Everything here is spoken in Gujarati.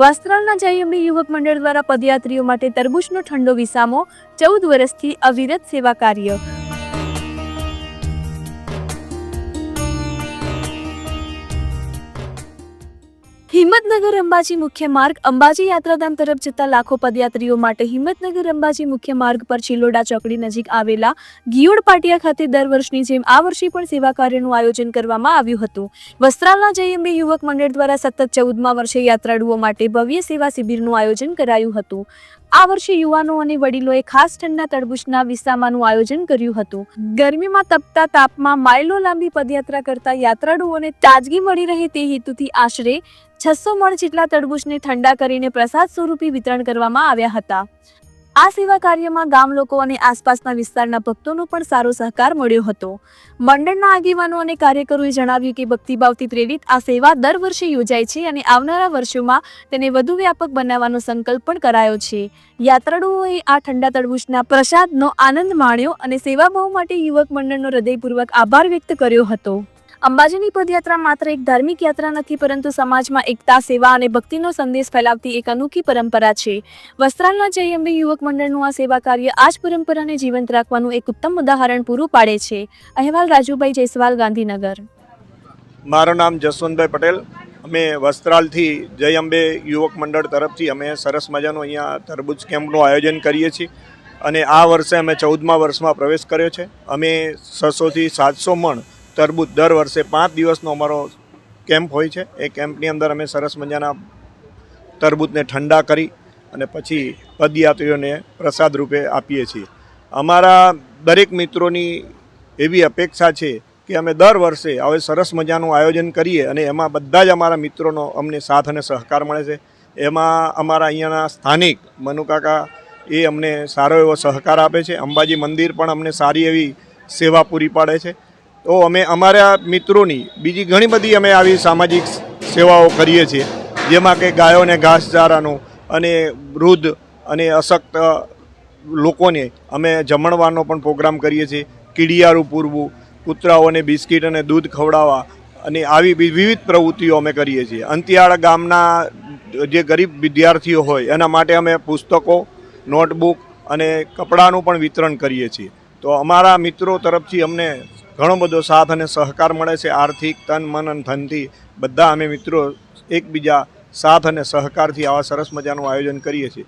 વાસ્ત્રાલના જયંબી યુવક મંડળ દ્વારા પદયાત્રીઓ માટે તરબૂચનો ઠંડો વિસામો ચૌદ વર્ષથી અવિરત સેવા કાર્ય હિંમતનગર અંબાજી મુખ્ય માર્ગ અંબાજી યાત્રાધામ તરફ જતા લાખો પદયાત્રીઓ માટે હિંમતનગર અંબાજી મુખ્ય માર્ગ પર ચિલોડા ચોકડી નજીક આવેલા ગિયોડ પાટિયા ખાતે દર વર્ષની જેમ આ વર્ષે પણ સેવા કાર્યનું આયોજન કરવામાં આવ્યું હતું. વસ્ત્રાલના જયંબી યુવક મંડળ દ્વારા સતત ચૌદમા વર્ષે યાત્રાળુઓ માટે ભવ્ય સેવા શિબિરનું આયોજન કરાયું હતું. આ વર્ષે યુવાનો અને વડીલોએ ખાસ ઠંડા તડબૂચના વિસામાનું આયોજન કર્યું હતું. ગરમીમાં તપતા તાપમાં માઇલો લાંબી પદયાત્રા કરતા યાત્રાળુઓને તાજગી મળી રહે તે હેતુથી આશરે છસો મણ જેટલા તડબૂચને ઠંડા કરીને પ્રસાદ સ્વરૂપે વિતરણ કરવામાં આવ્યા હતા. આ સેવા કાર્યમાં ગામ લોકો અને આસપાસના વિસ્તારના ભક્તોનો પણ સારો સહકાર મળ્યો હતો. મંડળના આગેવાનો અને કાર્યકરોએ જણાવ્યું કે ભક્તિભાવથી પ્રેરિત આ સેવા દર વર્ષે યોજાય છે અને આવનારા વર્ષોમાં તેને વધુ વ્યાપક બનાવવાનો સંકલ્પ પણ કરાયો છે. યાત્રાળુઓએ આ ઠંડા તડબૂચના પ્રસાદનો આનંદ માણ્યો અને સેવાભાવ માટે યુવક મંડળનો હૃદયપૂર્વક આભાર વ્યક્ત કર્યો હતો. અંબાજીની પદયાત્રા માત્ર એક ધાર્મિક યાત્રા નથી, પરંતુ સમાજમાં એકતા, સેવા અને ભક્તિનો સંદેશ ફેલાવતી એક અનોખી પરંપરા છે. વસ્ત્રાલના જયંબી યુવક મંડળનું આ સેવા કાર્ય આ જ પરંપરાને જીવંત રાખવાનું એક ઉત્તમ ઉદાહરણ પૂરું પાડે છે. અહેવાલ રાજુભાઈ જયસ્વાલ, ગાંધીનગર. મારું નામ જસવંતભાઈ પટેલ. અમે વસ્ત્રાલથી જય અંબે યુવક મંડળ તરફથી અમે સરસ મજાનું અહીંયા તરબૂચ કેમ્પનું આયોજન કરીએ છીએ. અને આ વર્ષે અમે ચૌદમા વર્ષમાં પ્રવેશ કર્યો છે. અમે છસોથી સાતસો મણ તરબૂચ દર વર્ષે પાંચ દિવસનો અમારો કેમ્પ હોય છે. એ કેમ્પની અંદર અમે સરસ મજાના તરબૂચને ઠંડા કરી અને પછી પદયાત્રીઓને પ્રસાદ રૂપે આપીએ છીએ. અમારા દરેક મિત્રોની એવી અપેક્ષા છે કે અમે દર વર્ષે હવે સરસ મજાનું આયોજન કરીએ અને એમાં બધા જ અમારા મિત્રોનો અમને સાથ અને સહકાર મળે છે. એમાં અમારા અહીંયાના સ્થાનિક મનુકાકા એ અમને સારો એવો સહકાર આપે છે. અંબાજી મંદિર પણ અમને સારી એવી સેવા પૂરી પાડે છે. તો અમે અમારા મિત્રોની, બીજી ઘણી બધી અમે આવી સામાજિક સેવાઓ કરીએ છીએ, જેમાં કે ગાયોને ઘાસચારાનું અને વૃદ્ધ અને અશક્ત લોકોને અમે જમણવાનો પણ પ્રોગ્રામ કરીએ છીએ, કીડિયારું પૂરવું કૂતરાઓને બિસ્કિટ અને દૂધ ખવડાવવા અને આવી વિવિધ પ્રવૃત્તિઓ અમે કરીએ છીએ. અંતિયાળ ગામના જે ગરીબ વિદ્યાર્થીઓ હોય, એના માટે અમે પુસ્તકો, નોટબુક અને કપડાનું પણ વિતરણ કરીએ છીએ. તો અમારા મિત્રો તરફથી અમને ઘણો બધો સાથ અને સહકાર મળે છે, આર્થિક તન, મન અને ધનથી. બધા અમે મિત્રો એકબીજા સાથ અને સહકારથી આવા સરસ મજાનું આયોજન કરીએ છીએ.